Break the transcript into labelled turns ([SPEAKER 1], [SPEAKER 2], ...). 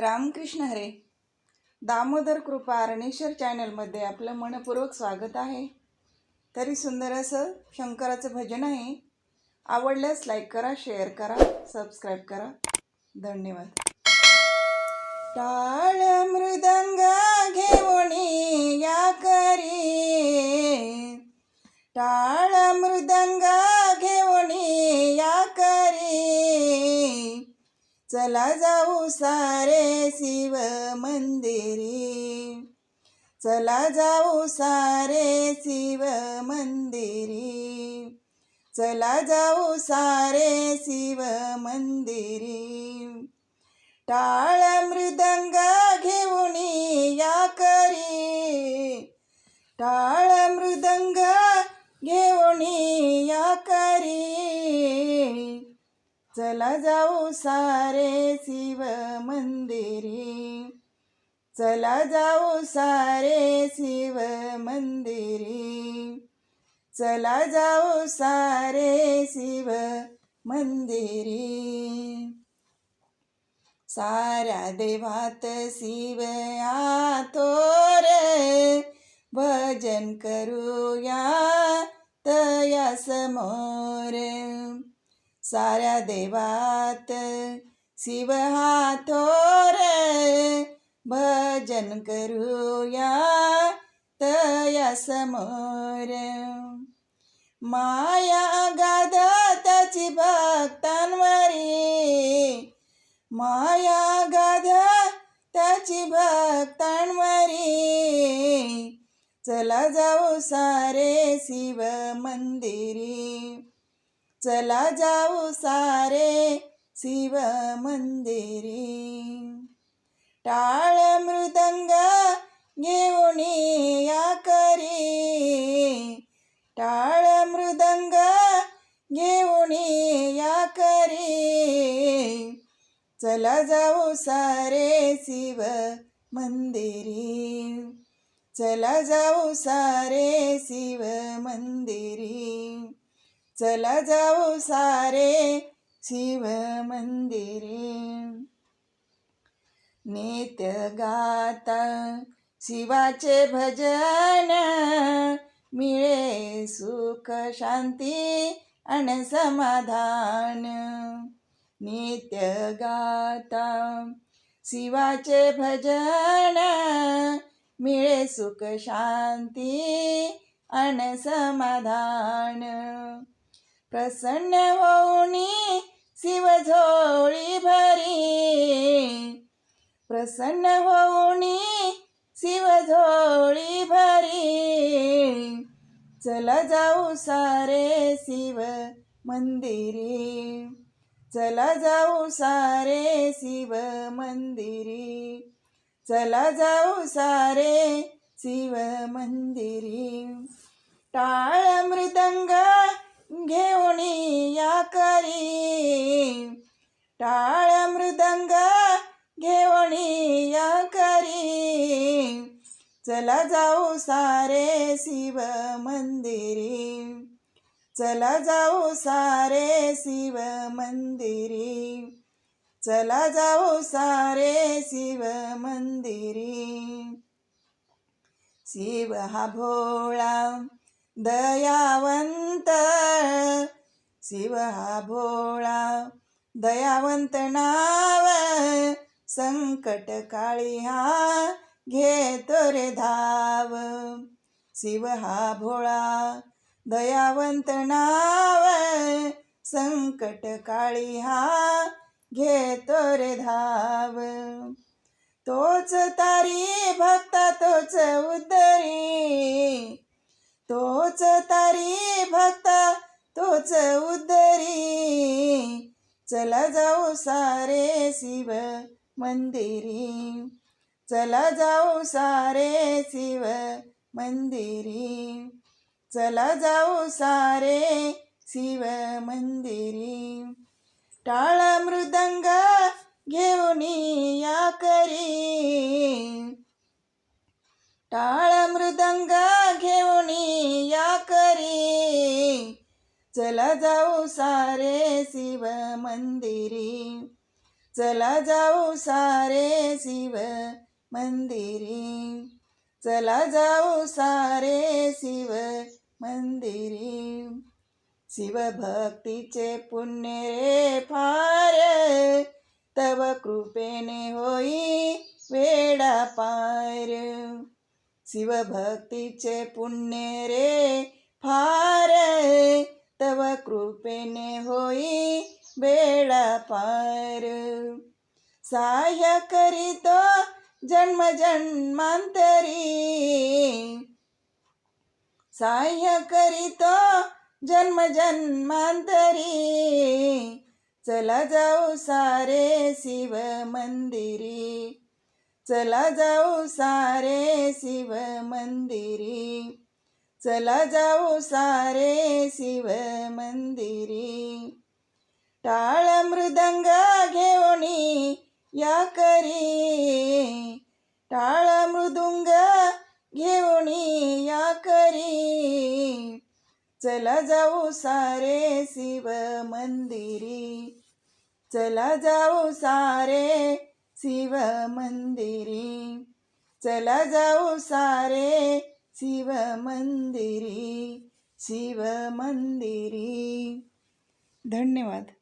[SPEAKER 1] रामकृष्ण हरे. दामोदर कृपा अरणेश्वर चॅनलमध्ये आपलं मनपूर्वक स्वागत आहे. तरी सुंदर असं शंकराचं भजन आहे. आवडल्यास लाईक करा शेअर करा सबस्क्राईब करा. धन्यवाद. टाळ मृदंग घेऊन या करी टाळ मृदंग चला जाऊ सारे शिव मंदिरी. चला जाऊ सारे शिव मंदिरी. चला जाऊ सारे शिव मंदिरी. टाळ मृदंग घेऊन या करी. टाळ मृदंग घेऊन या करी. चला जाऊ सारे शिव मंदिरी. चला जाऊ सारे शिव मंदिरी. चला जाऊ सारे शिव मंदिरी. साऱ्या देवात शिव आतोर भजन करूया तया समोर. साऱ्या देवात शिव हातोर भजन करूया तया समोर. माया गाध त्याची भक्तांवरी माया गाधा त्याची भक्तांवरी. चला जाऊ सारे शिव मंदिरी. चला जाऊ सारे शिव मंदिरी. टाळ मृदंग घेऊन या करी. टाळ मृदंग घेऊन या करी. चला जाऊ सारे शिव मंदिरी. चला जाऊ सारे शिव मंदिरी. चला जाऊ सारे शिव मंदिरी. नित्य गाता शिवाचे भजन मिळे सुख शांती आणि समाधान. नित्य गाता शिवाचे भजन मिळे सुख शांती आणि समाधान. प्रसन्न होऊनी शिव झोळी भरी. प्रसन्न होऊनी शिव झोळी भरी. चला जाऊ सारे शिव मंदिरी. चला जाऊ सारे शिव मंदिरी. चला जाऊ सारे शिव मंदिरी. टाळ मृदंग घेऊन या करी. टाळ मृदंग घेऊन या करी. चला जाऊ सारे शिव मंदिरी. चला जाऊ सारे शिव मंदिरी. चला जाऊ सारे शिव मंदिरी. शिव हा भोळा दयावंत शिव हा भोळा. दयावंत नाव संकट काळी हा घेतो रे धाव. शिव हा भोळा. दयावंत नाव संकट काळी हा घेतो रे धाव. तोच तारी भक्ता तोच उदरी. तोच तारी भक्त तोच उद्धरी चला जाऊ सारे शिव मंदिरी. चला जाऊ सारे शिव मंदिरी. चला जाऊ सारे शिव मंदिरी. टाळ मृदंग घेऊन या करी. टाळ मृदंग घे चला जाऊ सारे शिव मंदिरी. चला जाऊ सारे शिव मंदिरी. चला जाऊ सारे शिव मंदिरी. शिवभक्तीचे पुण्य रे फार तव कृपेने होई वेडा पार. शिवभक्तीचे पुण्य रे फार तव कृपेने होई वेडा पार. सहाय्य करीतो जन्म जन्मांतरी. सहाय्य करीतो जन्म जन्मांतरी. चला जाऊ सारे शिव मंदिरी. चला जाऊ सारे शिव मंदिरी. चला जाऊ सारे शिव मंदिरी. टाळ मृदंग घेऊनी या करी. टाळ मृदुंग घेऊनी या करी. चला जाऊ सारे शिव मंदिरी. चला जाऊ सारे शिव मंदिरी. चला जाऊ सारे शिव मंदिरी शिव मंदिरी धन्यवाद.